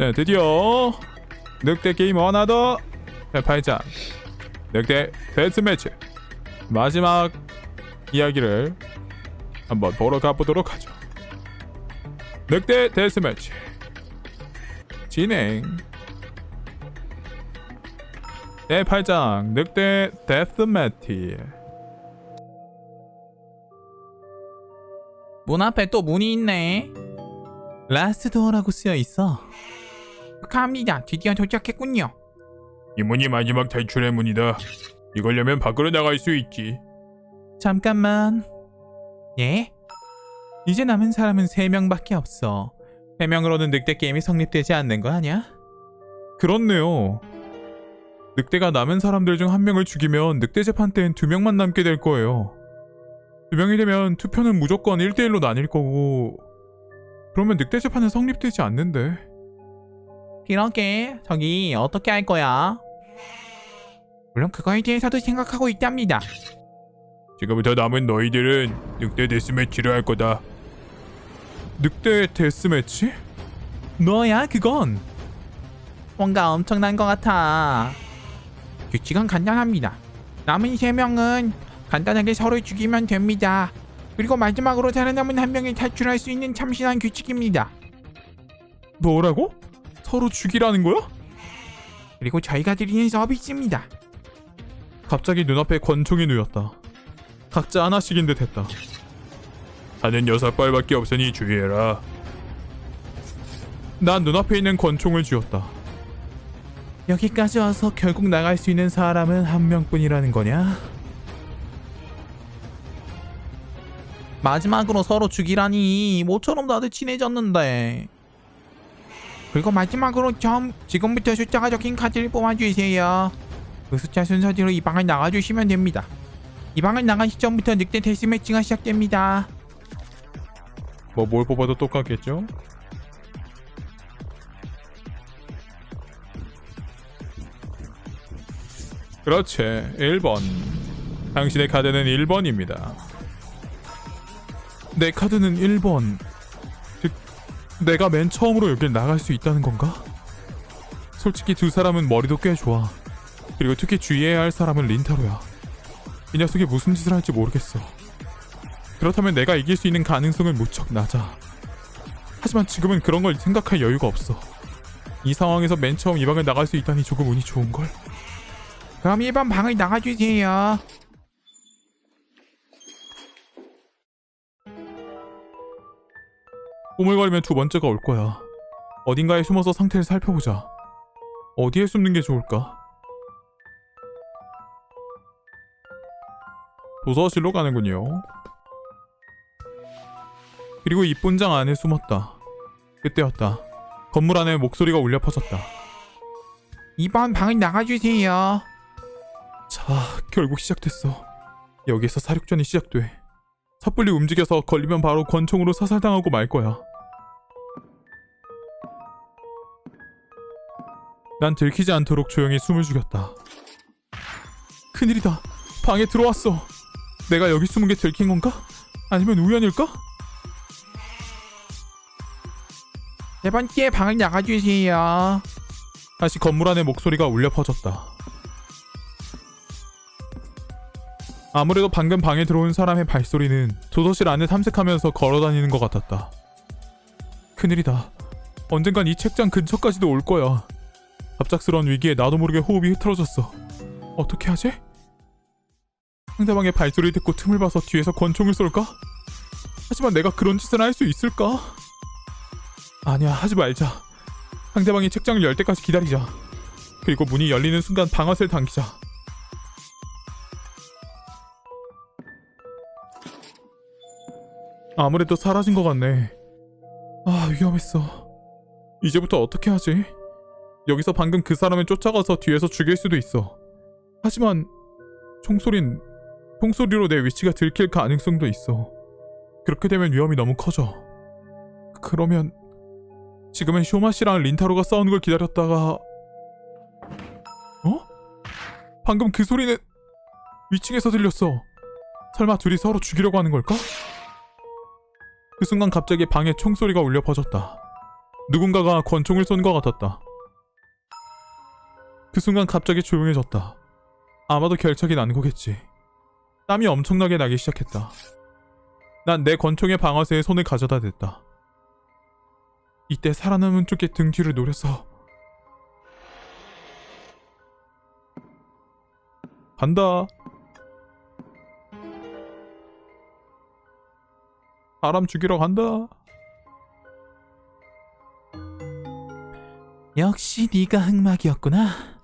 네, 드디어 늑대 게임 하나 더 발장 늑대 데스매치. 마지막 이야기를 한번 보러 가보도록 하죠. 늑대 데스매치. 진행. 네, 팔장. 늑대 데스매치. 문 앞에 또 문이 있네. 라스트 도어라고 쓰여 있어. 축하합니다. 드디어 도착했군요. 이 문이 마지막 탈출의 문이다 이걸려면 밖으로 나갈 수 있지 잠깐만. 예? 이제 남은 사람은 3명밖에 없어. 3명으로는 늑대 게임이 성립되지 않는 거 아니야? 그렇네요. 늑대가 남은 사람들 중 한 명을 죽이면 늑대 재판 때엔 두 명만 남게 될 거예요. 두 명이 되면 투표는 무조건 1대1로 나뉠 거고 그러면 늑대 재판은 성립되지 않는데 그러게. 저기 어떻게 할 거야? 물론 그거에 대해서도 생각하고 있답니다. 지금부터 남은 너희들은 늑대 데스매치를 할 거다. 늑대 데스매치? 뭐야 그건? 뭔가 엄청난 것 같아. 규칙은 간단합니다. 남은 세 명은 간단하게 서로 죽이면 됩니다. 그리고 마지막으로 살아남은 한 명이 탈출할 수 있는 참신한 규칙입니다. 뭐라고? 서로 죽이라는 거야? 그리고 저희가 드리는 서비스입니다. 갑자기 눈앞에 권총이 누였다. 각자 하나씩인 듯 했다. 하는 여섯 발밖에 없으니 주의해라. 난 눈앞에 있는 권총을 쥐었다. 여기까지 와서 결국 나갈 수 있는 사람은 한 명뿐이라는 거냐? 마지막으로 서로 죽이라니 모처럼 다들 친해졌는데 그리고 마지막으로 점 지금부터 숫자가 적힌 카드를 뽑아주세요. 그 숫자 순서대로 이 방을 나가주시면 됩니다. 이 방을 나간 시점부터 늑대 데스매치가 시작됩니다. 뭐 뭘 뽑아도 똑같겠죠? 그렇지. 1번. 당신의 카드는 1번입니다. 내 카드는 1번. 즉 내가 맨 처음으로 여길 나갈 수 있다는 건가? 솔직히 두 사람은 머리도 꽤 좋아 그리고 특히 주의해야 할 사람은 린타로야 이 녀석이 무슨 짓을 할지 모르겠어 그렇다면 내가 이길 수 있는 가능성은 무척 낮아. 하지만 지금은 그런 걸 생각할 여유가 없어. 이 상황에서 맨 처음 이 방을 나갈 수 있다니 조금 운이 좋은걸? 그럼 1번 방을 나가주세요 오물거리면 두 번째가 올 거야. 어딘가에 숨어서 상태를 살펴보자. 어디에 숨는 게 좋을까? 도서실로 가는군요. 그리고 입분장 안에 숨었다. 그때였다. 건물 안에 목소리가 울려 퍼졌다. 2번 방을 나가주세요 자, 결국 시작됐어. 여기에서 사륙전이 시작돼. 섣불리 움직여서 걸리면 바로 권총으로 사살당하고 말 거야. 난 들키지 않도록 조용히 숨을 죽였다. 큰일이다. 방에 들어왔어. 내가 여기 숨은 게 들킨 건가? 아니면 우연일까? 네 번째 방을 나가주세요 다시 건물 안에 목소리가 울려 퍼졌다. 아무래도 방금 방에 들어온 사람의 발소리는 도서실 안에 탐색하면서 걸어다니는 것 같았다. 큰일이다. 언젠간 이 책장 근처까지도 올 거야. 갑작스러운 위기에 나도 모르게 호흡이 흐트러졌어. 어떻게 하지? 상대방의 발소리 듣고 틈을 봐서 뒤에서 권총을 쏠까? 하지만 내가 그런 짓을 할 수 있을까? 아니야, 하지 말자. 상대방이 책장을 열 때까지 기다리자. 그리고 문이 열리는 순간 방아쇠를 당기자. 아무래도 사라진 것 같네. 아, 위험했어. 이제부터 어떻게 하지? 여기서 방금 그 사람을 쫓아가서 뒤에서 죽일 수도 있어. 하지만 총소린 총소리로 내 위치가 들킬 가능성도 있어. 그렇게 되면 위험이 너무 커져. 그러면 지금은 쇼마 씨랑 린타로가 싸우는 걸 기다렸다가 어? 방금 그 소리는 위층에서 들렸어. 설마 둘이 서로 죽이려고 하는 걸까? 그 순간 갑자기 방에 총소리가 울려 퍼졌다. 누군가가 권총을 쏜 것 같았다. 그 순간 갑자기 조용해졌다. 아마도 결착이 난 거겠지. 땀이 엄청나게 나기 시작했다. 난 내 권총의 방아쇠에 손을 가져다 댔다. 이때 살아남은 쪽의 등 뒤를 노려서 간다. 사람 죽이러 간다. 역시 네가 흑막이었구나.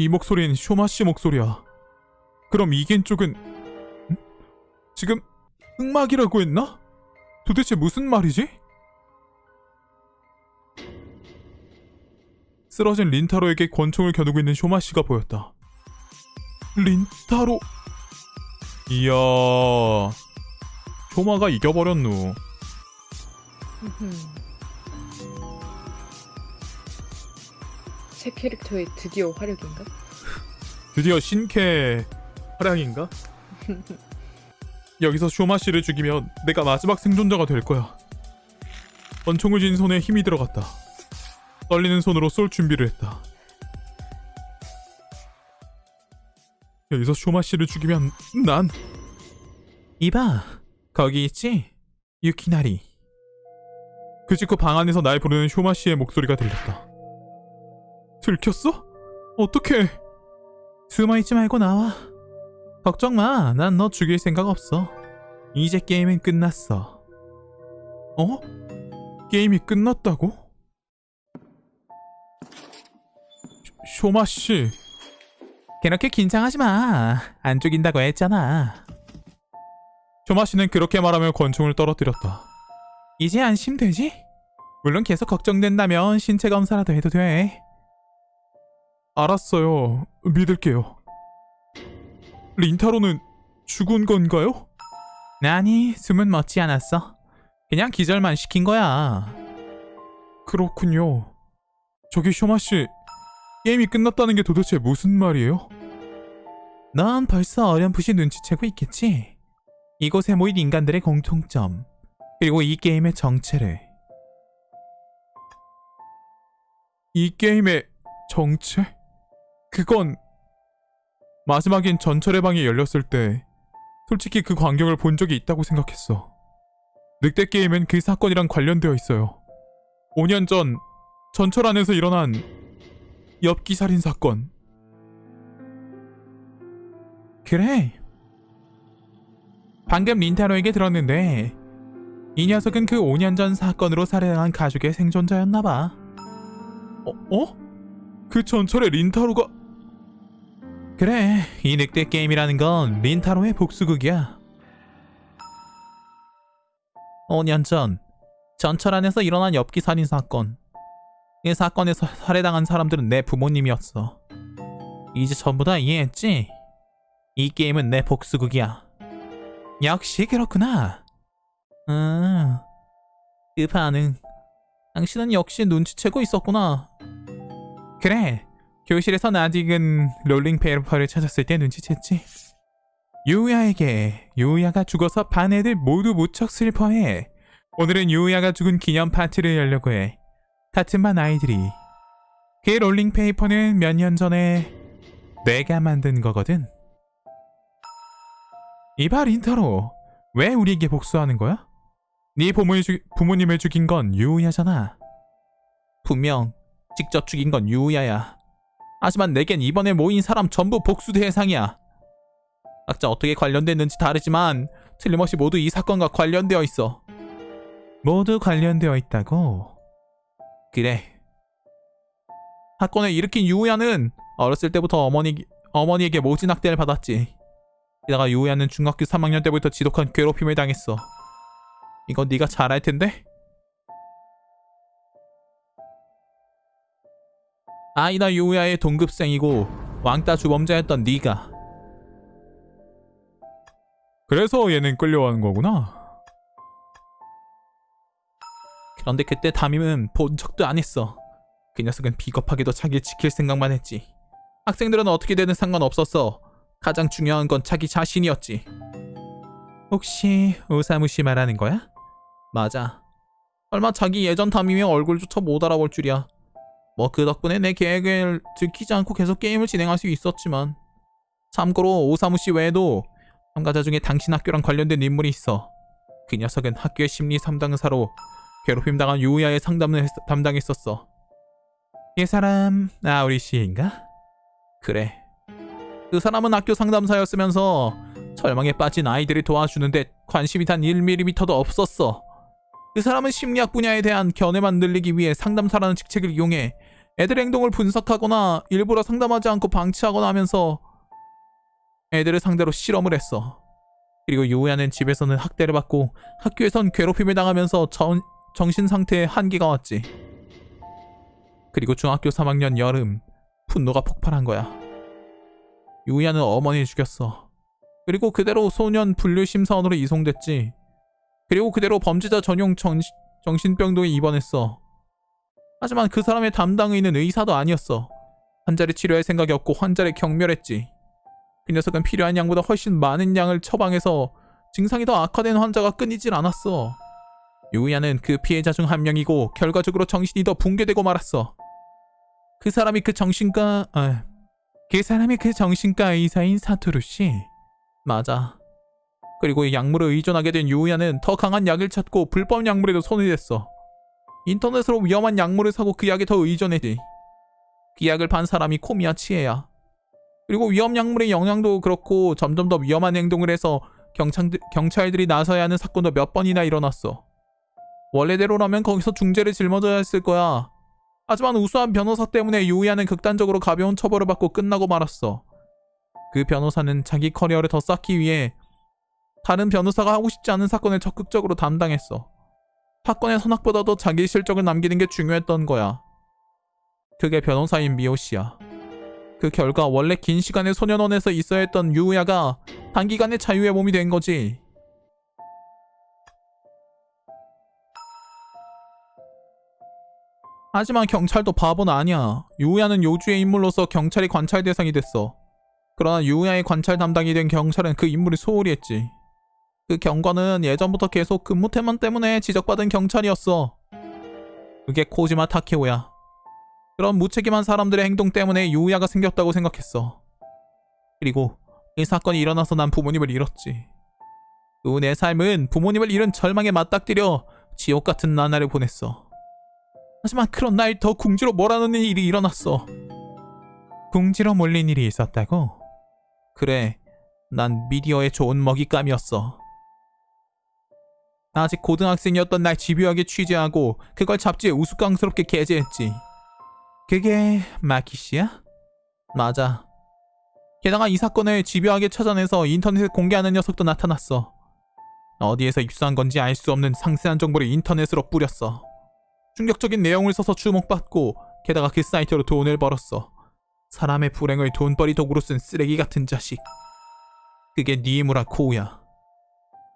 이 목소리는 쇼마 씨 목소리야. 그럼 이긴 쪽은 응? 지금 흑막이라고 했나? 도대체 무슨 말이지? 쓰러진 린타로에게 권총을 겨누고 있는 쇼마 씨가 보였다. 린타로. 이야. 쇼마가 이겨버렸누. 새 캐릭터의 드디어 화력인가? 드디어 신캐 활약인가? 여기서 쇼마 씨를 죽이면 내가 마지막 생존자가 될 거야. 권총을 쥔 손에 힘이 들어갔다. 떨리는 손으로 쏠 준비를 했다. 여기서 쇼마 씨를 죽이면 난 이봐, 거기 있지? 유키나리. 그 직후 방 안에서 날 부르는 쇼마 씨의 목소리가 들렸다. 들켰어? 어떻게? 숨어있지 말고 나와. 걱정 마, 난 너 죽일 생각 없어. 이제 게임은 끝났어. 어? 게임이 끝났다고? 쇼- 쇼마 씨. 그렇게 긴장하지 마. 안 죽인다고 했잖아. 쇼마 씨는 그렇게 말하며 권총을 떨어뜨렸다. 이제 안심되지? 물론 계속 걱정된다면 신체 검사라도 해도 돼. 알았어요. 믿을게요. 린타로는 죽은 건가요? 아니, 숨은 멎지 않았어. 그냥 기절만 시킨 거야. 그렇군요. 저기 쇼마 씨, 게임이 끝났다는 게 도대체 무슨 말이에요? 넌 벌써 어렴풋이 눈치채고 있겠지? 이곳에 모인 인간들의 공통점, 그리고 이 게임의 정체를. 이 게임의 정체? 그건 마지막인 전철의 방이 열렸을 때 솔직히 그 광경을 본 적이 있다고 생각했어. 늑대 게임은 그 사건이랑 관련되어 있어요. 5년 전 전철 안에서 일어난 엽기 살인 사건. 그래. 방금 린타로에게 들었는데 이 녀석은 그 5년 전 사건으로 살해당한 가족의 생존자였나 봐. 어? 어? 그 전철에 린타로가 그래, 이 늑대 게임이라는 건 린타로의 복수극이야. 5년 전 전철 안에서 일어난 엽기 살인 사건. 이 사건에서 살해당한 사람들은 내 부모님이었어. 이제 전부 다 이해했지? 이 게임은 내 복수극이야. 역시 그렇구나. 음, 그 반응. 당신은 역시 눈치채고 있었구나. 그래, 교실에선 아직은 롤링 페이퍼를 찾았을 때 눈치챘지. 유야에게 유야가 죽어서 반 애들 모두 무척 슬퍼해. 오늘은 유야가 죽은 기념 파티를 열려고 해. 같은 반 아이들이. 그 롤링 페이퍼는 몇 년 전에 내가 만든 거거든. 이봐 린타로, 왜 우리에게 복수하는 거야? 네 부모를 죽, 부모님을 죽인 건 유야잖아. 분명 직접 죽인 건 유야야. 하지만 내겐 이번에 모인 사람 전부 복수 대상이야. 각자 어떻게 관련됐는지 다르지만 틀림없이 모두 이 사건과 관련되어 있어. 모두 관련되어 있다고? 그래. 사건을 일으킨 유우야는 어렸을 때부터 어머니, 어머니에게 모진 학대를 받았지. 게다가 유우야는 중학교 3학년 때부터 지독한 괴롭힘을 당했어. 이건 네가 잘 알 텐데? 아이나 유우야의 동급생이고 왕따 주범자였던 네가 그래서 얘는 끌려가는 거구나. 그런데 그때 담임은 본 척도 안 했어. 그 녀석은 비겁하게도 자기를 지킬 생각만 했지. 학생들은 어떻게 되든 상관없었어. 가장 중요한 건 자기 자신이었지. 혹시 우사무시 말하는 거야? 맞아. 얼마 자기 예전 담임의 얼굴조차 못 알아볼 줄이야. 뭐 그 덕분에 내 계획을 들키지 않고 계속 게임을 진행할 수 있었지만 참고로 오사무 씨 외에도 참가자 중에 당신 학교랑 관련된 인물이 있어. 그 녀석은 학교의 심리 상담사로 괴롭힘 당한 유우야의 상담을 했- 담당했었어. 이 사람 아 우리 씨인가? 그래. 그 사람은 학교 상담사였으면서 절망에 빠진 아이들을 도와주는데 관심이 단 1mm도 없었어. 그 사람은 심리학 분야에 대한 견해만 늘리기 위해 상담사라는 직책을 이용해 애들의 행동을 분석하거나 일부러 상담하지 않고 방치하거나 하면서 애들을 상대로 실험을 했어. 그리고 유우야는 집에서는 학대를 받고 학교에선 괴롭힘을 당하면서 전, 정신 상태에 한계가 왔지. 그리고 중학교 3학년 여름 분노가 폭발한 거야. 유우야는 어머니를 죽였어. 그리고 그대로 소년 분류 심사원으로 이송됐지. 그리고 그대로 범죄자 전용 정, 정신병동에 입원했어. 하지만 그 사람의 담당 의는 의사도 아니었어. 환자를 치료할 생각이 없고 환자를 경멸했지. 그 녀석은 필요한 양보다 훨씬 많은 양을 처방해서 증상이 더 악화된 환자가 끊이질 않았어. 유우야는 그 피해자 중 한 명이고 결과적으로 정신이 더 붕괴되고 말았어. 그 사람이 그 정신과 아, 그 사람이 그 정신과 의사인 사토루 씨. 맞아. 그리고 이 약물을 의존하게 된 유우야는 더 강한 약을 찾고 불법 약물에도 손을 댔어. 인터넷으로 위험한 약물을 사고 그 약에 더 의존했지. 그 약을 판 사람이 코미야 치에야. 그리고 위험 약물의 영향도 그렇고 점점 더 위험한 행동을 해서 경찰, 경찰들이 나서야 하는 사건도 몇 번이나 일어났어. 원래대로라면 거기서 중죄를 짊어져야 했을 거야. 하지만 우수한 변호사 때문에 유우야는 극단적으로 가벼운 처벌을 받고 끝나고 말았어. 그 변호사는 자기 커리어를 더 쌓기 위해 다른 변호사가 하고 싶지 않은 사건을 적극적으로 담당했어. 사건의 선악보다도 자기 실적을 남기는 게 중요했던 거야. 그게 변호사인 미호 씨야. 그 결과 원래 긴 시간의 소년원에서 있어야 했던 유우야가 단기간에 자유의 몸이 된 거지. 하지만 경찰도 바보는 아니야. 유우야는 요주의 인물로서 경찰이 관찰 대상이 됐어. 그러나 유우야의 관찰 담당이 된 경찰은 그 인물을 소홀히 했지. 그 경관은 예전부터 계속 근무 태만 때문에 지적받은 경찰이었어. 그게 코지마 타케오야. 그런 무책임한 사람들의 행동 때문에 유우야가 생겼다고 생각했어. 그리고 이 사건이 일어나서 난 부모님을 잃었지. 그내 삶은 부모님을 잃은 절망에 맞닥뜨려 지옥 같은 나날을 보냈어. 하지만 그런 날 더 궁지로 몰아넣는 일이 일어났어. 궁지로 몰린 일이 있었다고? 그래, 난 미디어의 좋은 먹잇감이었어. 아직 고등학생이었던 날 집요하게 취재하고 그걸 잡지에 우스꽝스럽게 게재했지. 그게 마키 씨야? 맞아. 게다가 이 사건을 집요하게 찾아내서 인터넷에 공개하는 녀석도 나타났어. 어디에서 입수한 건지 알 수 없는 상세한 정보를 인터넷으로 뿌렸어. 충격적인 내용을 써서 주목받고 게다가 그 사이트로 돈을 벌었어. 사람의 불행을 돈벌이 도구로 쓴 쓰레기 같은 자식. 그게 니이무라 코우야.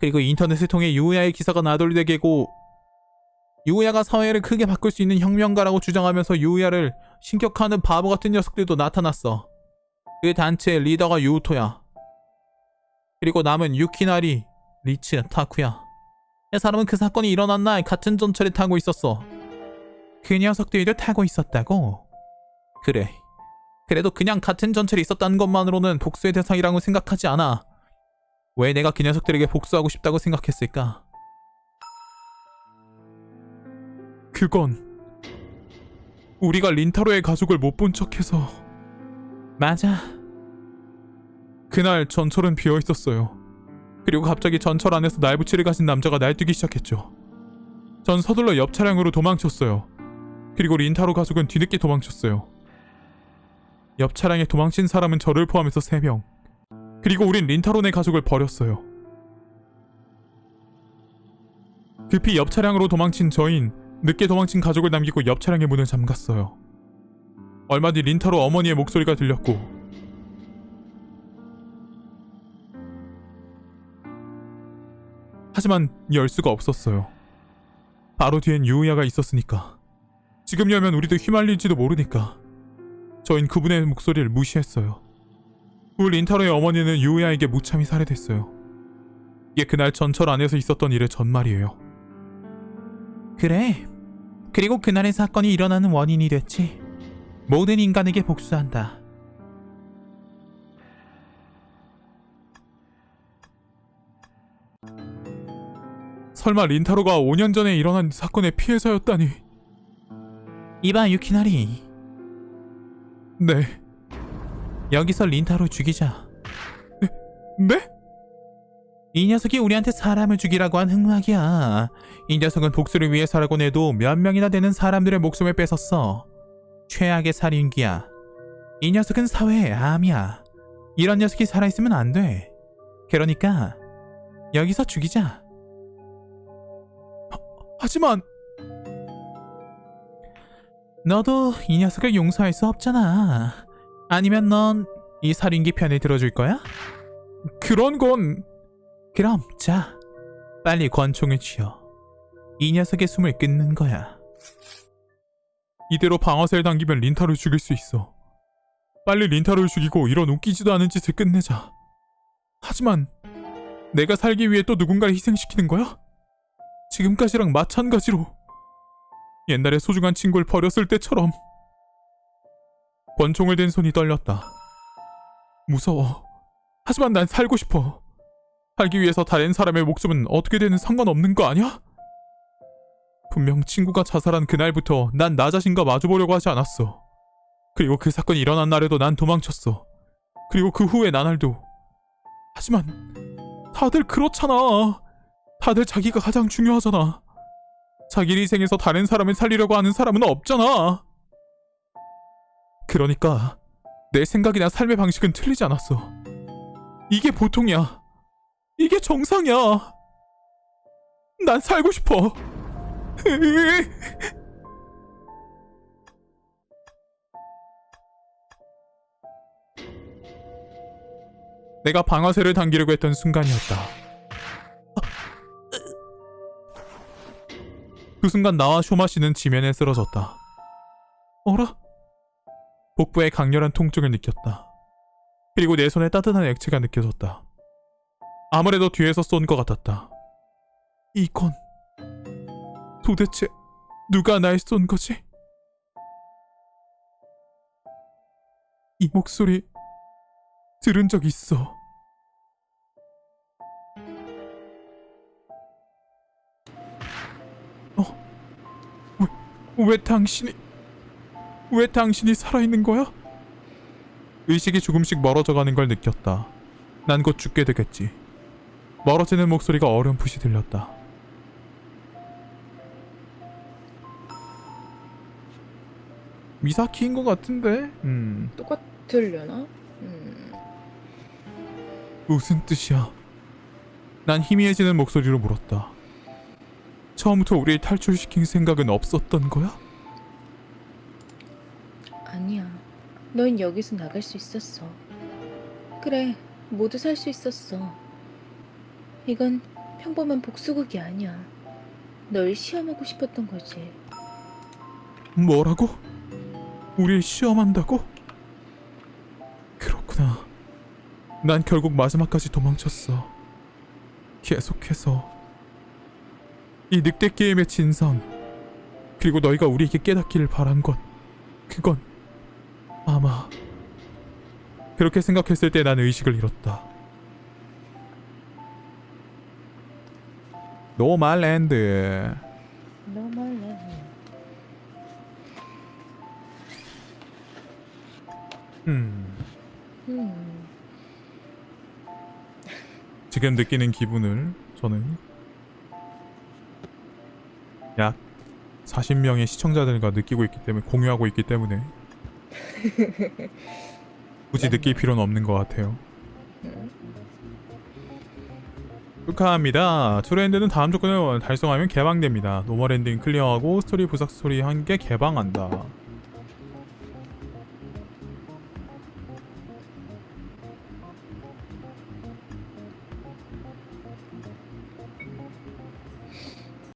그리고 인터넷을 통해 유우야의 기사가 나돌되게고 유우야가 사회를 크게 바꿀 수 있는 혁명가라고 주장하면서 유우야를 신격화하는 바보 같은 녀석들도 나타났어. 그 단체의 리더가 유우토야. 그리고 남은 유키나리, 리츠, 타쿠야. 이 사람은 그 사건이 일어난 날 같은 전철에 타고 있었어. 그 녀석들도 타고 있었다고? 그래. 그래도 그냥 같은 전철에 있었다는 것만으로는 복수의 대상이라고 생각하지 않아. 왜 내가 그 녀석들에게 복수하고 싶다고 생각했을까? 그건 우리가 린타로의 가족을 못 본 척해서 맞아. 그날 전철은 비어 있었어요. 그리고 갑자기 전철 안에서 날부치를 가진 남자가 날뛰기 시작했죠. 전 서둘러 옆 차량으로 도망쳤어요. 그리고 린타로 가족은 뒤늦게 도망쳤어요. 옆 차량에 도망친 사람은 저를 포함해서 3명. 그리고 우린 린타로네 가족을 버렸어요. 급히 옆 차량으로 도망친 저인 늦게 도망친 가족을 남기고 옆 차량의 문을 잠갔어요. 얼마 뒤 린타로 어머니의 목소리가 들렸고 하지만 열 수가 없었어요. 바로 뒤엔 유우야가 있었으니까. 지금 열면 우리도 휘말릴지도 모르니까. 저흰 그분의 목소리를 무시했어요. 후 린타로의 어머니는 유우야에게 무참히 살해됐어요. 이게 그날 전철 안에서 있었던 일의 전말이에요. 그래. 그리고 그날의 사건이 일어나는 원인이 됐지. 모든 인간에게 복수한다. 설마 린타로가 5년 전에 일어난 사건의 피해자였다니. 이봐 유키나리. 네. 여기서 린타로 죽이자. 네? 이 녀석이 우리한테 사람을 죽이라고 한 흑막이야. 이 녀석은 복수를 위해서라고 해도 몇 명이나 되는 사람들의 목숨을 뺏었어. 최악의 살인귀야. 이 녀석은 사회의 암이야. 이런 녀석이 살아있으면 안 돼. 그러니까 여기서 죽이자. 하지만 너도 이 녀석을 용서할 수 없잖아. 아니면 넌 이 살인귀 편에 들어줄 거야? 그런 건 그럼 자, 빨리 권총을 쥐어. 이 녀석의 숨을 끊는 거야. 이대로 방아쇠를 당기면 린타를 죽일 수 있어. 빨리 린타를 죽이고 이런 웃기지도 않은 짓을 끝내자. 하지만 내가 살기 위해 또 누군가를 희생시키는 거야? 지금까지랑 마찬가지로 옛날에 소중한 친구를 버렸을 때처럼 권총을 든 손이 떨렸다. 무서워. 하지만 난 살고 싶어. 살기 위해서 다른 사람의 목숨은 어떻게 되는 상관없는 거 아니야? 분명 친구가 자살한 그날부터 난 나 자신과 마주보려고 하지 않았어. 그리고 그 사건이 일어난 날에도 난 도망쳤어. 그리고 그 후에 나날도. 하지만 다들 그렇잖아. 다들 자기가 가장 중요하잖아. 자기를 희생해서 다른 사람을 살리려고 하는 사람은 없잖아. 그러니까 내 생각이나 삶의 방식은 틀리지 않았어. 이게 보통이야. 이게 정상이야. 난 살고 싶어. 내가 방아쇠를 당기려고 했던 순간이었다. 그 순간 나와 쇼마 씨는 지면에 쓰러졌다. 어라? 복부에 강렬한 통증을 느꼈다. 그리고 내 손에 따뜻한 액체가 느껴졌다. 아무래도 뒤에서 쏜 것 같았다. 이건 도대체 누가 날 쏜 거지? 이 목소리 들은 적 있어. 어? 왜, 왜 당신이 왜 당신이 살아있는 거야? 의식이 조금씩 멀어져 가는 걸 느꼈다. 난 곧 죽게 되겠지. 멀어지는 목소리가 어렴풋이 들렸다. 미사키인 것 같은데? 음, 똑같으려나? 음, 무슨 뜻이야? 난 희미해지는 목소리로 물었다. 처음부터 우리를 탈출시킨 생각은 없었던 거야? 넌 여기서 나갈 수 있었어. 그래, 모두 살 수 있었어. 이건 평범한 복수극이 아니야. 널 시험하고 싶었던 거지. 뭐라고? 우릴 시험한다고? 그렇구나. 난 결국 마지막까지 도망쳤어. 계속해서 이 늑대 게임의 진상 그리고 너희가 우리에게 깨닫기를 바란 것 그건 아마 그렇게 생각했을 때 난 의식을 잃었다. 노말랜드 너말래. 음. 음, 지금 느끼는 기분을 저는 약 40명의 시청자들과 느끼고 있기 때문에 공유하고 있기 때문에 굳이 느낄 필요는 없는 것 같아요. 음. 축하합니다. 트렌드는 다음 조건을 달성하면 개방됩니다. 노멀 엔딩 클리어하고 스토리 부작 스토리 한 개 개방한다.